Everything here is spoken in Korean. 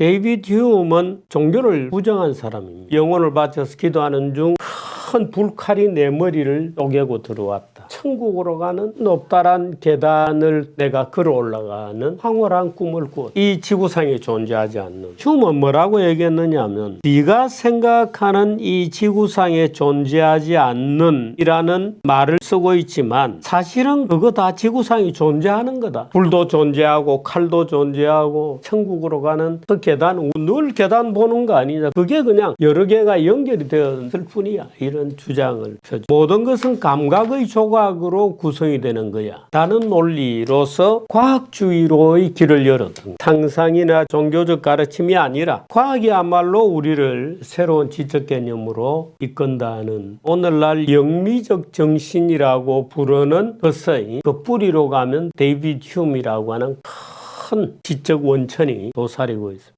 데이비드 휴음은 종교를 부정한 사람입니다. 영혼을 바쳐서 기도하는 중 큰 불칼이 내 머리를 쪼개고 들어왔다. 천국으로 가는 높다란 계단을 내가 걸어 올라가는 황홀한 꿈을 꾸었다. 이 지구상에 존재하지 않는 휴음은 뭐라고 얘기했느냐면 네가 생각하는 이 지구상에 존재하지 않는 이라는 말을 쓰고 있지만 사실은 그거 다 지구상에 존재하는 거다. 불도 존재하고 칼도 존재하고 천국으로 가는 그 계단 늘 계단 보는 거 아니냐. 그게 그냥 여러 개가 연결이 되었을 뿐이야. 이런 주장을 펴죠. 모든 것은 감각의 조각으로 구성이 되는 거야. 라는 논리로서 과학주의로의 길을 열었던 상상이나 종교적 가르침이 아니라 과학이야말로 우리를 새로운 지적 개념으로 이끈다는 오늘날 영미적 정신이라고 부르는 것의 그 뿌리로 가면 데이비드 흉이라고 하는 큰 지적 원천이 도사리고 있습니다.